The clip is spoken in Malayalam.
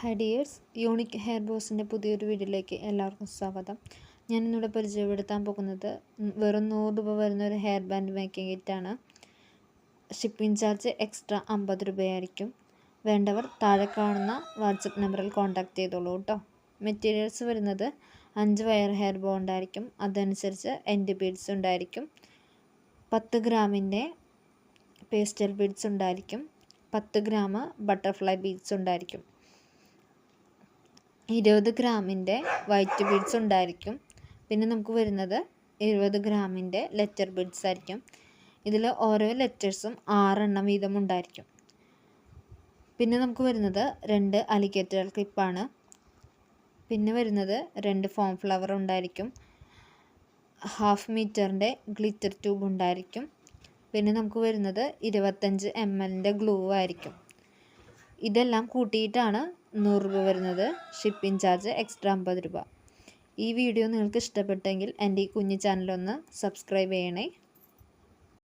ഹൈ ഡിയേഴ്സ് യൂണിക് ഹെയർ ബോസിന്റെ പുതിയൊരു വീഡിയോയിലേക്ക് എല്ലാവർക്കും സ്വാഗതം. ഞാൻ ഇന്നിവിടെ പരിചയപ്പെടുത്താൻ പോകുന്നത് വെറും നൂറ് രൂപ വരുന്ന ഒരു ഹെയർ ബാൻഡ് മേക്കിംഗ് കിറ്റാണ് ഷിപ്പിംഗ് ചാർജ് എക്സ്ട്രാ അമ്പത് രൂപയായിരിക്കും. വേണ്ടവർ താഴെ കാണുന്ന വാട്സപ്പ് നമ്പറിൽ കോൺടാക്ട് ചെയ്തോളൂ കേട്ടോ. മെറ്റീരിയൽസ് വരുന്നത് അഞ്ച് വയർ ഹെയർ ബോണ്ട് ആയിരിക്കും അതനുസരിച്ച് എൻഡ് ബീഡ്സ് ഉണ്ടായിരിക്കും. പത്ത് ഗ്രാമിന്റെ പേസ്റ്റൽ ബീഡ്സ് ഉണ്ടായിരിക്കും. പത്ത് ഗ്രാം ബട്ടർഫ്ലൈ ബീഡ്സ് ഉണ്ടായിരിക്കും. ഇരുപത് ഗ്രാമിന്റെ വൈറ്റ് ബീഡ്സ് ഉണ്ടായിരിക്കും. പിന്നെ നമുക്ക് വരുന്നത് ഇരുപത് ഗ്രാമിന്റെ ലെറ്റർ ബീഡ്സ് ആയിരിക്കും. ഇതിൽ ഓരോ ലെറ്റേഴ്സും ആറെണ്ണം വീതം ഉണ്ടായിരിക്കും. പിന്നെ നമുക്ക് വരുന്നത് രണ്ട് അലിഗേറ്റർ ക്ലിപ്പാണ്. പിന്നെ വരുന്നത് രണ്ട് ഫോം ഫ്ലവർ ഉണ്ടായിരിക്കും. ഹാഫ് മീറ്ററിന്റെ ഗ്ലിറ്റർ ട്യൂബ് ഉണ്ടായിരിക്കും. പിന്നെ നമുക്ക് വരുന്നത് ഇരുപത്തഞ്ച് എം എല്ലിന്റെ ഗ്ലൂ ആയിരിക്കും. ഇതെല്ലാം കൂട്ടിയിട്ടാണ് നൂറ് രൂപ വരുന്നത് ഷിപ്പിംഗ് ചാർജ് എക്സ്ട്രാ അമ്പത് രൂപ. ഈ വീഡിയോ നിങ്ങൾക്ക് ഇഷ്ടപ്പെട്ടെങ്കിൽ എന്റെ ഈ കുഞ്ഞു ചാനലൊന്ന് സബ്സ്ക്രൈബ് ചെയ്യണേ.